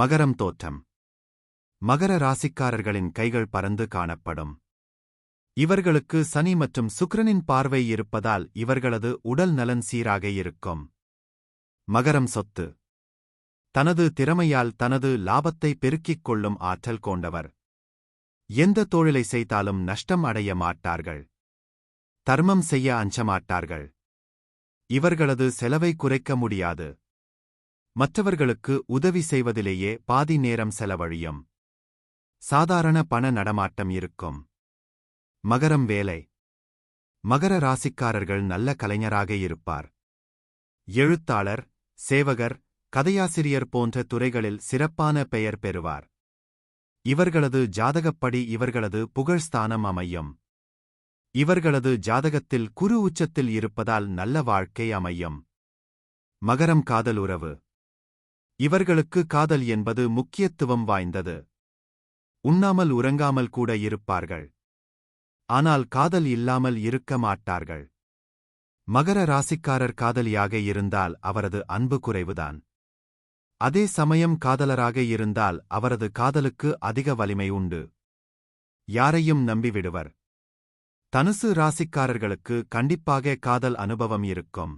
மகரம் தோற்றம். மகர ராசிக்காரர்களின் கைகள் பறந்து காணப்படும். இவர்களுக்கு சனி மற்றும் சுக்கிரனின் பார்வை இருப்பதால் இவர்களது உடல் நலன் சீராக இருக்கும். மகரம் சொத்து. தனது திறமையால் தனது லாபத்தை பெருக்கிக் கொள்ளும் ஆற்றல் கொண்டவர். எந்த தொழிலை செய்தாலும் நஷ்டம் அடைய மாட்டார்கள். தர்மம் செய்ய அஞ்சமாட்டார்கள். இவர்களது செலவை குறைக்க முடியாது. மற்றவர்களுக்கு உதவி செய்வதிலேயே பாதி நேரம் செலவழியும். சாதாரண பண நடமாட்டம் இருக்கும். மகரம் வேலை. மகர ராசிக்காரர்கள் நல்ல கலைஞராக இருப்பார். எழுத்தாளர் சேவகர் கதையாசிரியர் போன்ற துறைகளில் சிறப்பான பெயர் பெறுவார். இவர்களது ஜாதகப்படி இவர்களது புகழ்ஸ்தானம் அமையும். இவர்களது ஜாதகத்தில் குரு உச்சத்தில் இருப்பதால் நல்ல வாழ்க்கை அமையும். மகரம் காதல் உறவு. இவர்களுக்கு காதல் என்பது முக்கியத்துவம் வாய்ந்தது. உண்ணாமல் உறங்காமல் கூட இருப்பார்கள். ஆனால் காதல் இல்லாமல் இருக்க மாட்டார்கள். மகர ராசிக்காரர் காதலியாக இருந்தால் அவரது அன்பு குறைவுதான். அதே சமயம் காதலராக இருந்தால் அவரது காதலுக்கு அதிக வலிமை உண்டு. யாரையும் நம்பிவிடுவர். தனுசு ராசிக்காரர்களுக்கு கண்டிப்பாக காதல் அனுபவம் இருக்கும்.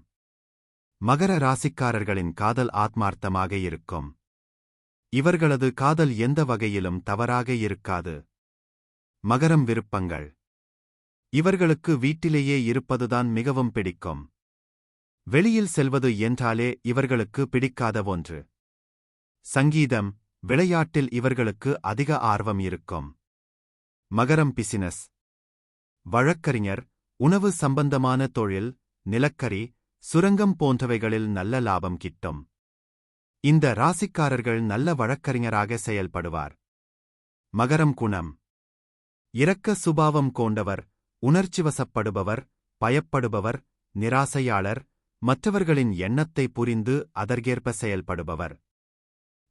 மகர ராசிக்காரர்களின் காதல் ஆத்மார்த்தமாக இருக்கும். இவர்களது காதல் எந்த வகையிலும் தவறாக இருக்காது. மகரம் விருப்பங்கள். இவர்களுக்கு வீட்டிலேயே இருப்பதுதான் மிகவும் பிடிக்கும். வெளியில் செல்வது என்றாலே இவர்களுக்கு பிடிக்காத ஒன்று. சங்கீதம் விளையாட்டில் இவர்களுக்கு அதிக ஆர்வம் இருக்கும். மகரம் பிசினஸ். வழக்கறிஞர் உணவு சம்பந்தமான தொழில் நிலக்கரி சுரங்கம் போன்றவைகளில் நல்ல லாபம் கிட்டும். இந்த ராசிக்காரர்கள் நல்ல வழக்கறிஞராக செயல்படுவார். மகரம் குணம். இரக்க சுபாவம் கொண்டவர் உணர்ச்சிவசப்படுபவர் பயப்படுபவர் நிராசையாளர் மற்றவர்களின் எண்ணத்தை புரிந்து அதற்கேற்ப செயல்படுபவர்.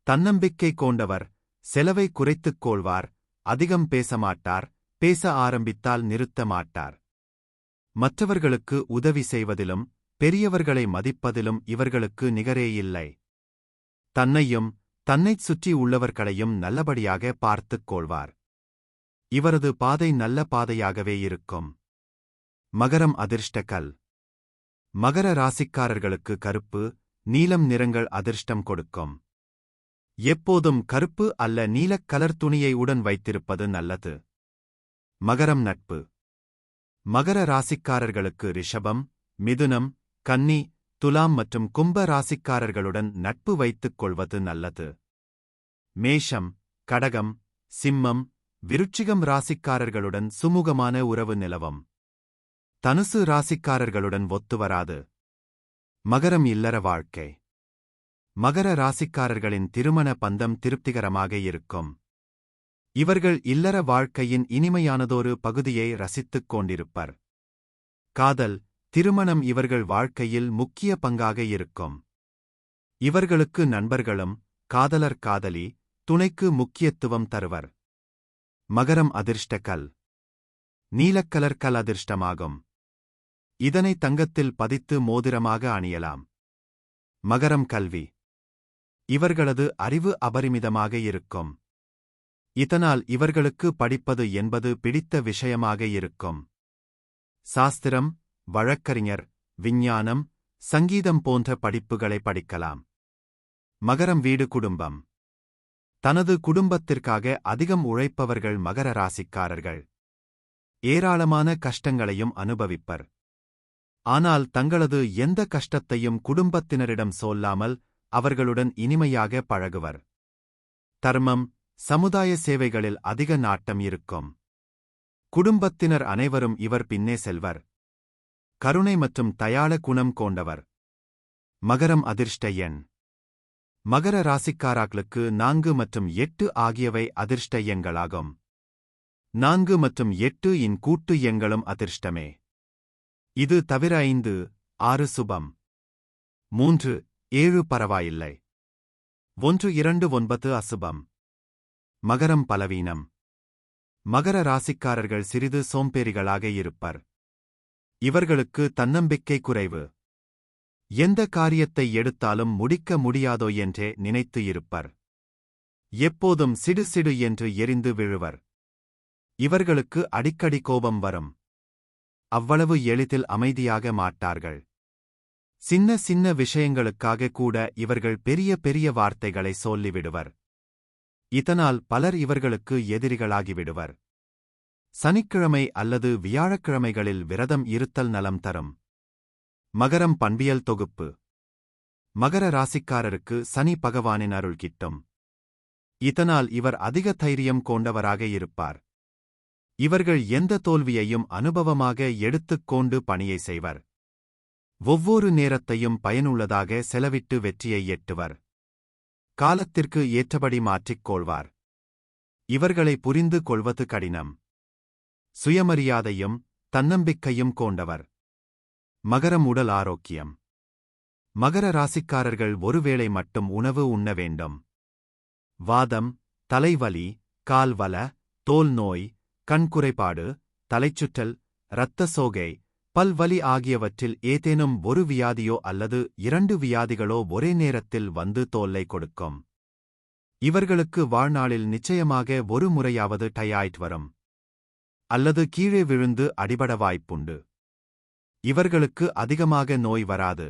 தன்னம்பிக்கை கொண்டவர் செலவை குறைத்துக் கொள்வார் அதிகம் பேச மாட்டார் பேச ஆரம்பித்தால் நிறுத்த மாட்டார். மற்றவர்களுக்கு உதவி செய்வதிலும் பெரியவர்களை மதிப்பதிலும் இவர்களுக்கு நிகரே இல்லை தன்னையும் தன்னைச் சுற்றி உள்ளவர்களையும் நல்லபடியாக பார்த்துக் கொள்வார். இவரது பாதை நல்ல பாதையாகவே இருக்கும். மகரம் அதிர்ஷ்டக்கல். மகர ராசிக்காரர்களுக்கு கருப்பு நீலம் நிறங்கள் அதிர்ஷ்டம் கொடுக்கும். எப்போதும் கருப்பு அல்ல நீலக் கலர் துணியை உடன் வைத்திருப்பது நல்லது. மகரம் நட்பு. மகர ராசிக்காரர்களுக்கு ரிஷபம் மிதுனம் கன்னி துலாம் மற்றும் கும்ப ராசிக்காரர்களுடன் நட்பு வைத்துக் கொள்வது நல்லது. மேஷம் கடகம் சிம்மம் விருட்சிகம் ராசிக்காரர்களுடன் சுமூகமான உறவு நிலவும். தனுசு ராசிக்காரர்களுடன் ஒத்துவராது மகரம் இல்லற வாழ்க்கை. மகர ராசிக்காரர்களின் திருமண பந்தம் திருப்திகரமாக இருக்கும். இவர்கள் இல்லற வாழ்க்கையின் இனிமையானதொரு பகுதியை ரசித்துக் கொண்டிருப்பர். காதல் திருமணம் இவர்கள் வாழ்க்கையில் முக்கிய பங்காக இருக்கும். இவர்களுக்கு நண்பர்களும் காதலர் காதலி துணைக்கு முக்கியத்துவம் தருவர். மகரம் அதிர்ஷ்டக்கல். நீலக்கலர் கல் அதிர்ஷ்டமாகும். இதனை தங்கத்தில் பதித்து மோதிரமாக அணியலாம். மகரம் கல்வி. இவர்களது அறிவு அபரிமிதமாக இருக்கும். இதனால் இவர்களுக்கு படிப்பது என்பது பிடித்த விஷயமாக இருக்கும். சாஸ்திரம் வழக்கறிஞர் விஞ்ஞானம் சங்கீதம் போன்ற படிப்புகளை படிக்கலாம். மகரம் வீடு குடும்பம். தனது குடும்பத்திற்காக அதிகம் உழைப்பவர்கள் மகர ராசிக்காரர்கள். ஏராளமான கஷ்டங்களையும் அனுபவிப்பர். ஆனால் தங்களது எந்த கஷ்டத்தையும் குடும்பத்தினரிடம் சொல்லாமல் அவர்களுடன் இனிமையாக பழகுவர். தர்மம் சமுதாய சேவைகளில் அதிக நாட்டம் இருக்கும். குடும்பத்தினர் அனைவரும் இவர் பின்னே செல்வர். கருணை மற்றும் தயாள குணம் கொண்டவர். மகரம் அதிர்ஷ்ட எண். மகர ராசிக்காராக்களுக்கு நான்கு மற்றும் எட்டு ஆகியவை அதிர்ஷ்ட எண்களாகும். நான்கு மற்றும் எட்டு இன் கூட்டு எண்களும் அதிர்ஷ்டமே. இது தவிர ஐந்து ஆறு சுபம். மூன்று ஏழு பரவாயில்லை. ஒன்று இரண்டு ஒன்பது அசுபம். மகரம் பலவீனம். மகர ராசிக்காரர்கள் சிறிது சோம்பேறிகளாக இருப்பர். இவர்களுக்கு தன்னம்பிக்கை குறைவு. எந்த காரியத்தை எடுத்தாலும் முடிக்க முடியாதோ என்றே நினைத்து இருப்பர். எப்போதும் சிடு சிடு என்று எரிந்து விழுவர். இவர்களுக்கு அடிக்கடி கோபம் வரும். அவ்வளவு எளிதில் அமைதியாக மாட்டார்கள். சின்ன சின்ன விஷயங்களுக்காக கூட இவர்கள் பெரிய பெரிய வார்த்தைகளை சொல்லிவிடுவர். இதனால் பலர் இவர்களுக்கு எதிரிகளாகிவிடுவர். சனிக்கிழமை அல்லது வியாழக்கிழமைகளில் விரதம் இருத்தல் நலம் தரும். மகரம் பண்பியல் தொகுப்பு. மகர ராசிக்காரருக்கு சனி பகவானின் அருள் கிட்டும். இதனால் இவர் அதிக தைரியம் கொண்டவராக இருப்பார். இவர்கள் எந்த தோல்வியையும் அனுபவமாக எடுத்துக் கொண்டு பணியை செய்வர். ஒவ்வொரு நேரத்தையும் பயனுள்ளதாக செலவிட்டு வெற்றியை எட்டுவர். காலத்திற்கு ஏற்றபடி மாற்றிக் கொள்வார். இவர்களை புரிந்து கொள்வது கடினம். சுயமரியாதையும் தன்னம்பிக்கையும் கொண்டவர். மகரம் உடல் ஆரோக்கியம். மகர ராசிக்காரர்கள் ஒருவேளை மட்டும் உணவு உண்ண வேண்டும். வாதம் தலைவலி கால்வல தோல் நோய் கண்குறைபாடு தலைச்சுற்றல் இரத்த சோகை பல்வலி ஆகியவற்றில் ஏதேனும் ஒரு வியாதியோ அல்லது இரண்டு வியாதிகளோ ஒரே நேரத்தில் வந்து தோல்லை கொடுக்கும். இவர்களுக்கு வாழ்நாளில் நிச்சயமாக ஒரு முறையாவது டயாய்ட் வரும். அல்லது கீழே விழுந்து அடிபட வாய்ப்புண்டு. இவர்களுக்கு அதிகமாக நோய் வராது.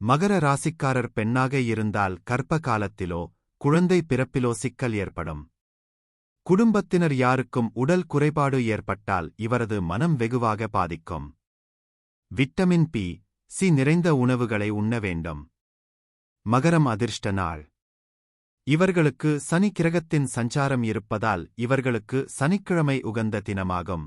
மகர ராசிக்காரர் பெண்ணாக இருந்தால் கர்ப்ப காலத்திலோ குழந்தை பிறப்பிலோ சிக்கல் ஏற்படும். குடும்பத்தினர் யாருக்கும் உடல் குறைபாடு ஏற்பட்டால் இவரது மனம் வெகுவாக பாதிக்கும். விட்டமின் பி சி நிறைந்த உணவுகளை உண்ண வேண்டும். மகரம் அதிர்ஷ்ட நாள். இவர்களுக்கு சனி கிரகத்தின் சஞ்சாரம் இருப்பதால் இவர்களுக்கு சனிக்கிழமை உகந்த தினமாகும்.